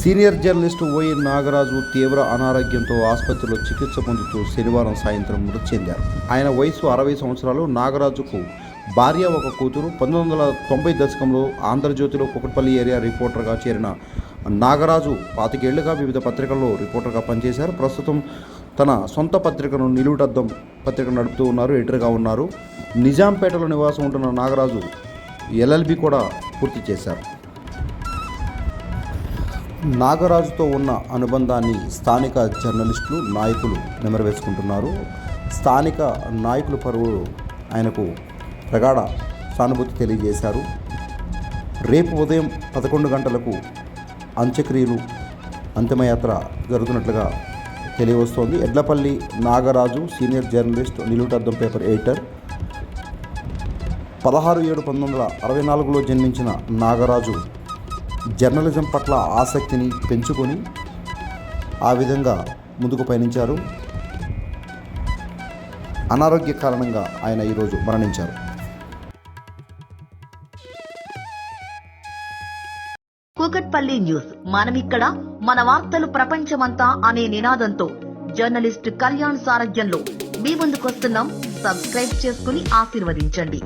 Senior journalist ఓయి నాగరాజు తీవ్ర అనారోగ్యంతో ఆసుపత్రిలో చికిత్స పొందుతూ శనివారం సాయంత్రం మృతి చెందారు. ఆయన వయసు అరవై సంవత్సరాలు నాగరాజుకు భార్య ఒక కూతురు పంతొమ్మిది వందల తొంభై దశకంలో ఆంధ్రజ్యోతిలో కుకట్పల్లి ఏరియా రిపోర్టర్గా చేరిన నాగరాజు పాతికేళ్ళుగా వివిధ పత్రికల్లో రిపోర్టర్గా పనిచేశారు. ప్రస్తుతం తన సొంత పత్రికను నిలువుటద్దం పత్రిక నడుపుతూ ఉన్నారు ఎడిటర్గా ఉన్నారు. నిజాంపేటలో నివాసం ఉంటున్న నాగరాజు ఎల్ఎల్బి కూడా పూర్తి చేశారు. నాగరాజుతో ఉన్న అనుబంధాన్ని స్థానిక జర్నలిస్టులు నాయకులు నెమరవేసుకుంటున్నారు. స్థానిక నాయకుల పరువులు ఆయనకు ప్రగాఢ సానుభూతి తెలియజేశారు. రేపు ఉదయం పదకొండు గంటలకు అంత్యక్రియలు అంతిమయాత్ర జరుగుతున్నట్లుగా తెలియవస్తోంది. Edlapalli Nagaraju senior journalist Nilutaddam paper editor. పదహారు ఏడు పంతొమ్మిది వందల అరవై నాలుగులో జన్మించిన నాగరాజు జర్నలిజం పట్ల ఆసక్తిని పెంచుకొని ఆ విధంగా ముందుకు పయనించారు. అనారోగ్య కారణంగా ఆయన ఈరోజు మరణించారు. కూకట్పల్లి న్యూస్. మనమిక్కడ మన వార్తలు ప్రపంచమంతా అనే నినాదంతో జర్నలిస్ట్ కళ్యాణ్ సారథ్యంలో మీ ముందుకొస్తున్నాం. సబ్స్క్రైబ్ చేసుకుని ఆశీర్వదించండి.